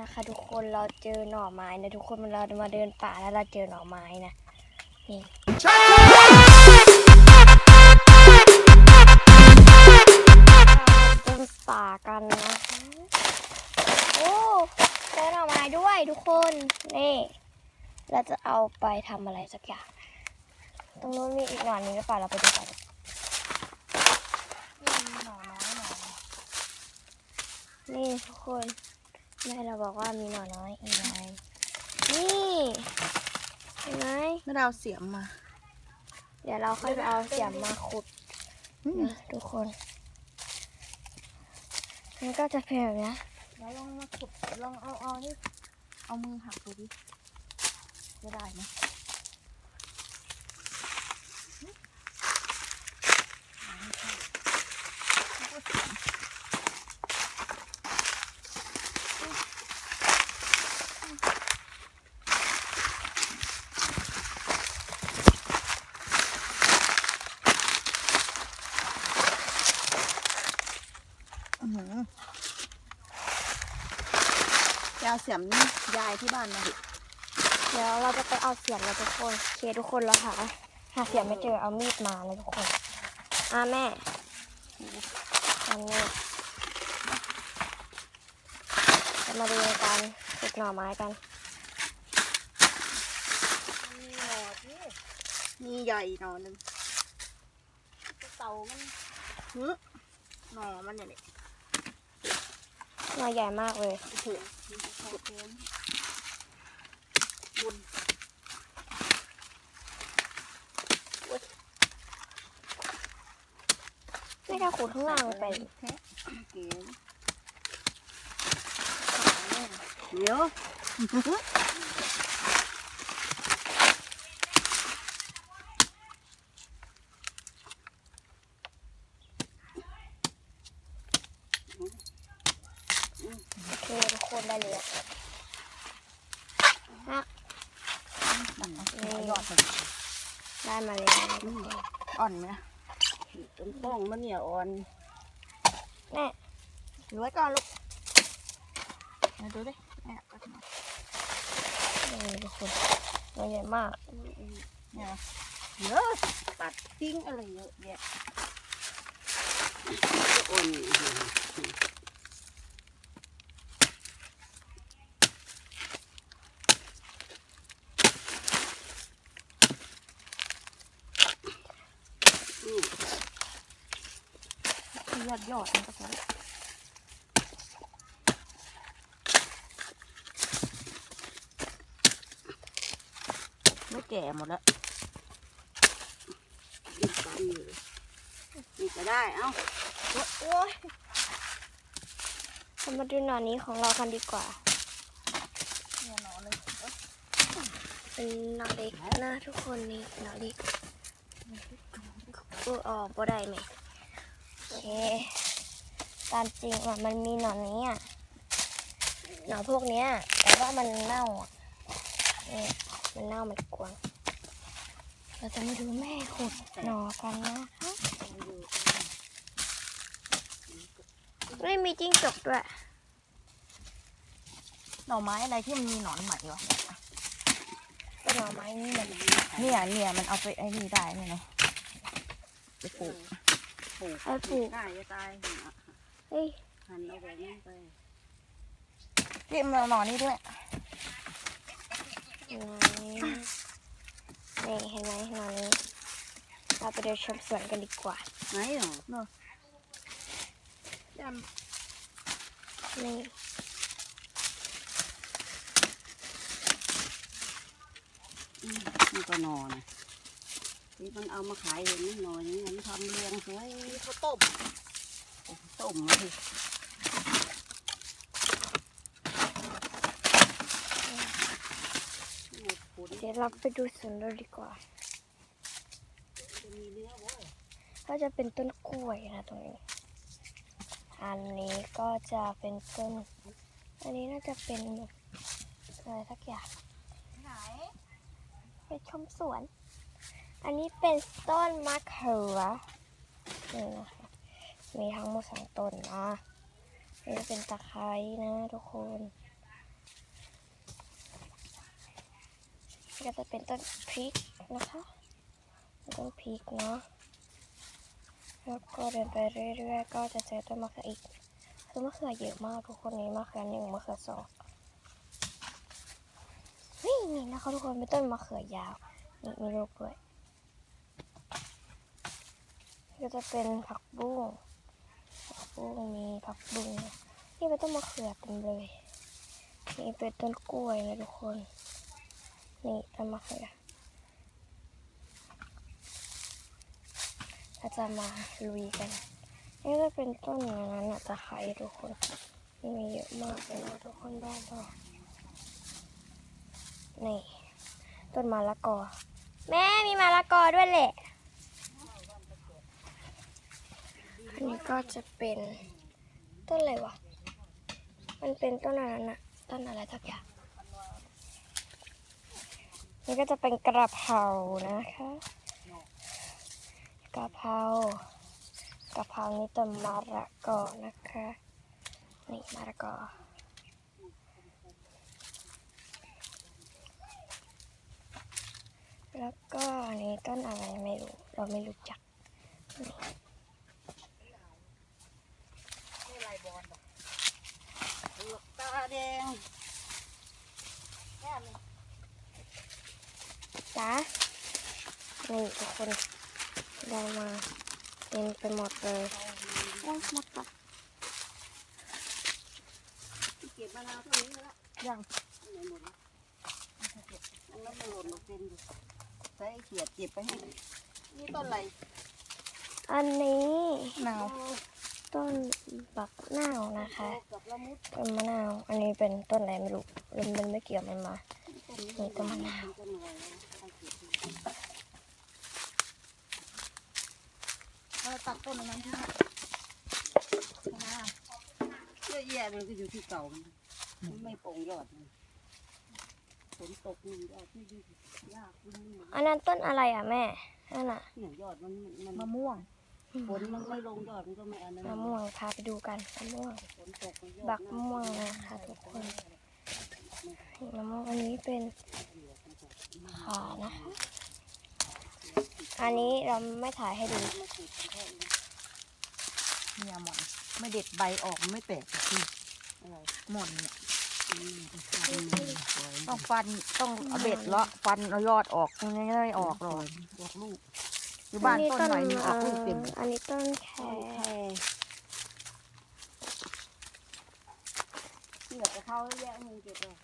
นะคะ ทุกคนเราเจอหน่อไม้นะทุกคนเรามาเดินป่าแล้วเราเจอหน่อไม้นะนี่เดินป่ากันนะคะโอ้เจอหน่อไม้ด้วยทุกคนนี่เราจะเอาไปทำอะไรสักอย่าง ตรงนู้นมีอีกหน่อนึงหรือเปล่าเราไปดูกันนี่ทุกคน แม่เราบอกว่ามีหน่อน้อยอีกไงนี่เห็นไหมไม่ได้เอาเสียมมา เดี๋ยวเราค่อยไปเอาเสียมมาขุดอืมนะทุกคน มันก็จะเป็นแบบนี้แล้วลองมาขุดลองเอาเอานี่เอามือหักดูดิจะได้ไหม เอาเสียมยายที่บ้านมาดิเดี๋ยวเราจะไปเอาเสียมนะทุกคนโอเคทุกคนเราหาหาเสียมไม่เจอเอามีดมาเลยทุกคนอ่าแม่อันนี้จะมาดูกันขุดหน่อไม้กันมีใหญ่หน่อหนึ่งเต่ามันหึหน่อมันเนี่ย มาใหญ่มากเลยไม่ได้ขุดข้างล่างไปเดี๋ยว โอเคทุกคนได้เลยฮัก ยอดมัน ได้มาแล้ว อ่อนไหมต้นป้องมันเนี่ยอ่อนแม่ดูไว้ก่อนลูกมาดูดิแม่ก็ทำนี่ทุกคนตัวใหญ่มากเนี่ยเยอะตัดทิ้งอะไรเยอะแยะอ่อน ยอดยอดมันก็พอแล้วไม่แก่หมดแล้วนี่ก็ได้เอ้าโอ้ยเรามาดูหนอนนี้ของเรากันดีกว่าเนี่ยหนอนเลยเป็นหนอนเล็กนะทุกคนนี่หนอนเล็ก เออออกบ่ได้ไหมโอเคตามจริงอะมันมีหนอนนี้อะหนอนพวกเนี้ย แต่ว่ามันเน่าอะนี่มันเน่ามันกวางเราจะมาดูแม่ขุดหนอกันนะคะไม่มีจิ้งจกด้วยหน่อไม้อะไรที่มันมีหนอนใหม่วะเป็นหน่อไม้นี่มันเนี่ยเนี่ยมันเอาไปไอ้นี่ได้เนี่ยเนาะ ไปปลูกเอาปลูกตายจะตายเฮ้ยหันเอาแบบนี้ไปที่มันเอาหนอนนี่ด้วยหนอนนี้นี่เห็นไหมหนอนนี้เราไปเดินชมสวนกันดีกว่า ไหนหรอยนี่นี่ก็นอน นี่มันเอามาขายเห็นหน่อยนี่มันทำเรียงสวยำข้าวต้มต้มมาสิเดี๋ยวเราไปดูสวนเราดีกว่าก็จะเป็นต้นกล้วยนะตรงนี้ อันนี้ก็จะเป็นต้น อันนี้น่าจะเป็นแบบอะไรสักอย่างไหนไปชมสวน อันนี้เป็นต้นมะเขือนี่นะคะมีทั้งหมดสองต้นนะนี่เป็นตะไคร้นะทุกคนก็จะเป็นต้นพริกนะคะต้นพริกเนาะแล้วก็เดินไปเรื่อยๆก็จะเจอต้นมะเขืออีกคือมะเขือเยอะมากทุกคนนี้มะเขือหนึ่งมะเขือสองนี่นะคะทุกคนเป็นต้นมะเขือยาว มีลูกด้วย ก็จะเป็นผักบุ้งผักบุ้งมีผักบุ้งนี่เป็นต้นมะเขือเต็มเลยนี่เป็นต้นกล้วยนะทุกคน นี่ต้นมะเขือเราจะมาลุยกันนี่จะเป็นต้นอย่างนั้นะตะไคร้ทุกคนมันมีเยอะมากเลยนะทุกคนบ้านเรานี่ต้นมะละกอ แม่มีมะละกอด้วยแหละ อั นี้ก็จะเป็นต้นอะไรวะ มันเป็นต้นอะไรน่ะต้นอะไรสักอย่างนี่ก็จะเป็นกระเพรานะคะ กระเพรากระเพรานี่ต้นมะละกอนะคะ นี่มะละกอแล้วก็อันนี้ต้นอะไรไม่รู้ เราไม่รู้จัก ตาแดงจ้านี่ทุกคนได้มาเต็มไปหมดเลยโอ้หมดละเก็บมะนาวตัวนี้แล้วยังอันไหนหมดแล้วอันนั้นมันหล่นมาเป็นอยู่ใช้เขียดเก็บไปให้นี่ต้นอะไรอันนี้หนาว ต้นบักนาวนะคะกับละมุดต้นมะนาว อันนี้เป็นต้นอะไรไม่รู้มันมันไม่เกี่ยวมันมาต้นนี้นี่ต้นมะนาวต้นอะไรต้องเก็บดูเราตัดต้นอันนั้นที่ไหนมาเยอะแยะมันก็อยู่ที่เก่ามันมันไม่โปร่งยอดมันฝนตกหนึ่งยอดที่ยืดยากขึ้นนี่อันนั้นต้นอะไรอะแม่นั่นน่ะเนี่ยยอดมันมันมะม่วง ฝนมันไม่ลงยอดมันก็ไม่อันนั้นมะม่วงพาไปดูกันมะม่วงฝนตกมันยอดบักม่วงนะคะทุกคนนี่มะม่วงอันนี้เป็นขานะคะอันนี้เราไม่ถ่ายให้ดูเนี่ยหมอนไม่เด็ดใบออกไม่แตกสักทีอะไรหมอนเนี่ยอืมสวยต้องฟันต้องเอาเบ็ดเลาะฟันเอายอดออกไม่ได้ออกหรอกดอกลูก อยู่บ้านต้นใหม่มีออกลูกเต็มอันนี้ต้นแคแค่ที่แบบกระเพราเยอะแยะมึงเก็บเลย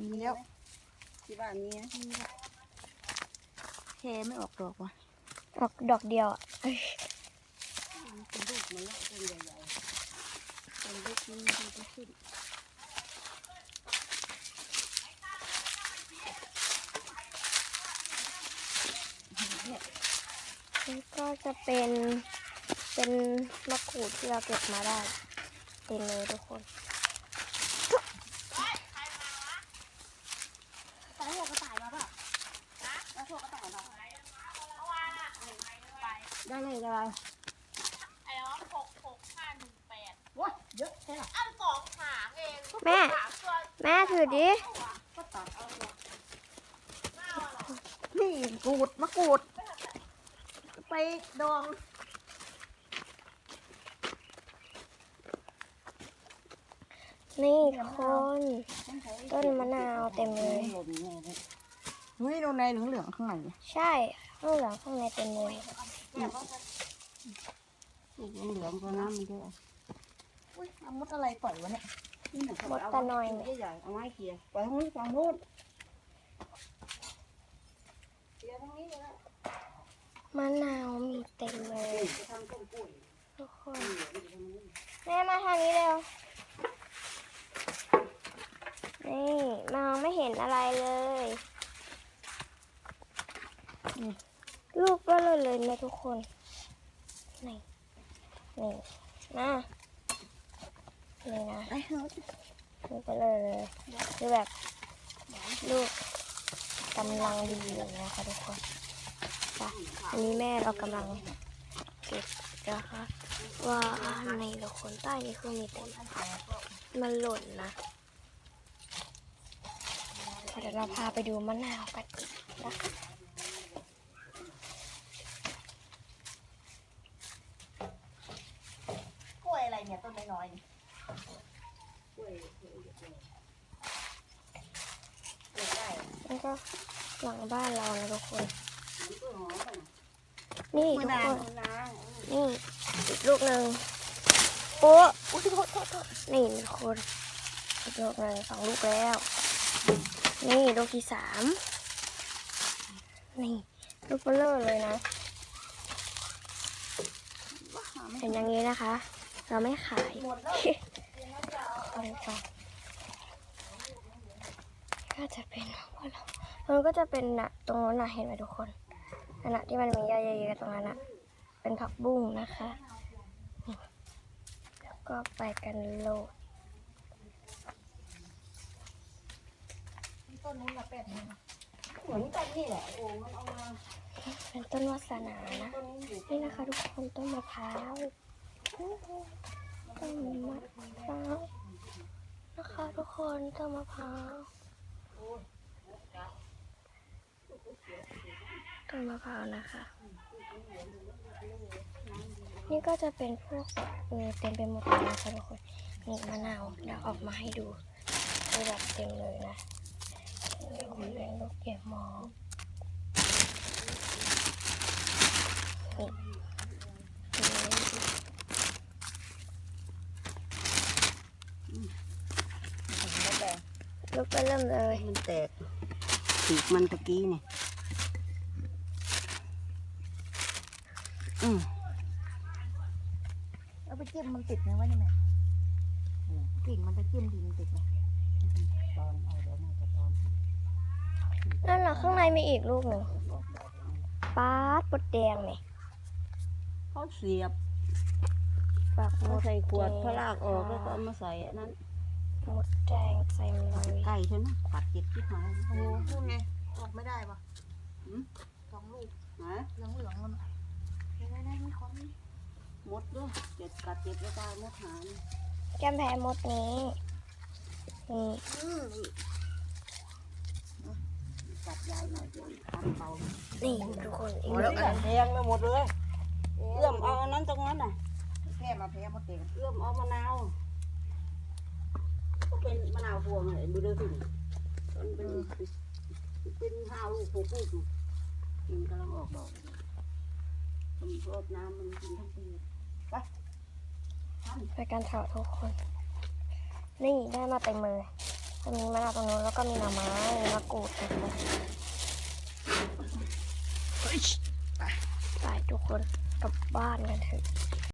มีแล้วที่บ้านนี้นะแค่ไม่ออกดอกว่ะออกดอกเดียวอะมันเป็นลูกมันละต้นใหญ่ๆต้นเล็กนี่มันจะขึ้น นี่ก็จะเป็นเป็นมะกรูดที่เราเก็บมาได้เต็มเลยทุกคนตายหัวกระต่ายมาป่ะแล้วหัวกระต่ายมาได้เลยได้เลยไอ้น้องหกหกห้าหนึ่งแปดว้าเยอะแค่ไหนอ้าวสองหางเองแม่หางตัวแม่ถือดิก็ตัดเอาเลยนี่กูดมะกรูด ไปดอง นี่ทุกคนต้นมะนาวเต็มเลยหล่นแน่เลย เฮ้ยโดนในเหลืองๆข้างในใช่ข้างเหลืองข้างในเต็มเลยลูกเหลืองๆตัวน้ำมันเยอะอุ้ยเอามุดอะไรปล่อยวะเนี่ยนี่มันเอาใหญ่ๆเอาไม้เขี่ยไปทางนู้นฝั่งนู้นเขี่ยทางนี้เลย มะนาวมีเต็มเลยทุกคนแม่มาทางนี้เร็ว นี่มองไม่เห็นอะไรเลย ลูกก็เลยเลยนะทุกคน นี่ นี่นะนี่นะไอ้เฮ้ยนี่ไปเลยเลยคือแบบ ลูกกำลังดีเลยนะคะทุกคน จ้ะอันนี้แม่เรากำลังเก็บนะคะว่าในทุกคนใต้นี้คือมีแต่มันหล่นนะเดี๋ยวเราพาไปดูมะนาวกันนะคะกล้วยอะไรเนี่ยต้นน้อยๆนี่กุ้ยนี่ก็หลังบ้านเรานะทุกคน นก็หอมกันนี่มืทุอกนางคนมือนางนี่อีกลูกหนึ่งโอ้อุ๊ยโทษโทษโทษนี่ทุกคนอีกลูกหนึ่งสองลูกแล้ว นี่ลูกที่สามนี่ลูกเบลเลอร์เลยนะว่าหาไม่เห็นอย่างนี้นะคะ เราไม่ขายหมดแล้วเอาไปก่อนก็จะเป็นว่าเรามันก็จะเป็นน่ะตรงนั้นน่ะเห็นไหมทุกคน นั่นน่ะที่มันมีใยๆๆตรงนั้นน่ะเป็นผักบุ้งนะคะ แล้วก็ไปกันโลดต้นนู้นละแปดเนี่เหมือนกันนี่แหละโอ้มันเอามาเป็นต้นวาสนานะ นี่นะคะทุกคนต้นมะพร้าวต้นมะพร้าวนะคะทุกคนต้นมะพร้าว ต้นมะพร้าวนะคะ นี่ก็จะเป็นพวกเออเต็มไปหมดเลยนะคะทุกคน นี่มะนาวเดี๋ยวออกมาให้ดูคือแบบเต็มเลยนะนี่เป็นลูกเก็บหมอนี่นี่ลูกก็เริ่มเลย มันแตกปีกมันตะกี้เนี่ย อืมเอาไปจิ้มมันติดไหมวะนี่แม่กิ่งมันจะจิ้มดินติดไหมตอนเอาเดี๋ยวแม่จะตอนนั่นแหละข้างในมีอีกลูกหนึ่งป๊าดบดแดงเนี่ยเขาเสียบปากมเขาดใส่ขวดแงพลากออกแล้วก็เอามาใส่อันนั้นมดแดงใส่เลยไก่ใช่ไหมขวัดเจ็บที่หายโอ้โหนู่นไงออกไม่ได้ปะ มดด้วยเจ็บกัดเจ็บแล้วตายมดหายแก้มแพ้มดนี้นี่อืมนี่กัดยายหน่อยเดี๋ยวทำเบานี่ทุกคนอีกโอ้หแล้นึ่วงกันแดงไปหมดเลยเอื้อมเอาอันนั้นตรงนั้นน่ะแค่มาแพ้มดเต็งเอื้อมเอามะนาวก็เป็นมะนาวพวงเลยดูดูสิมันเป็นเป็นห้าลูกหกลูกอยู่กินกำลังออกดอกมันรดน้ำมันกินทั้งปี ไปท่านไปกันเถอะทุกคน นี่ได้มาเต็มเลยจะมีมะนาวตรงนู้นแล้วก็มีหน่อไม้มีมะกรูดนะคะไปทุกคนกลับบ้านกันเถอะ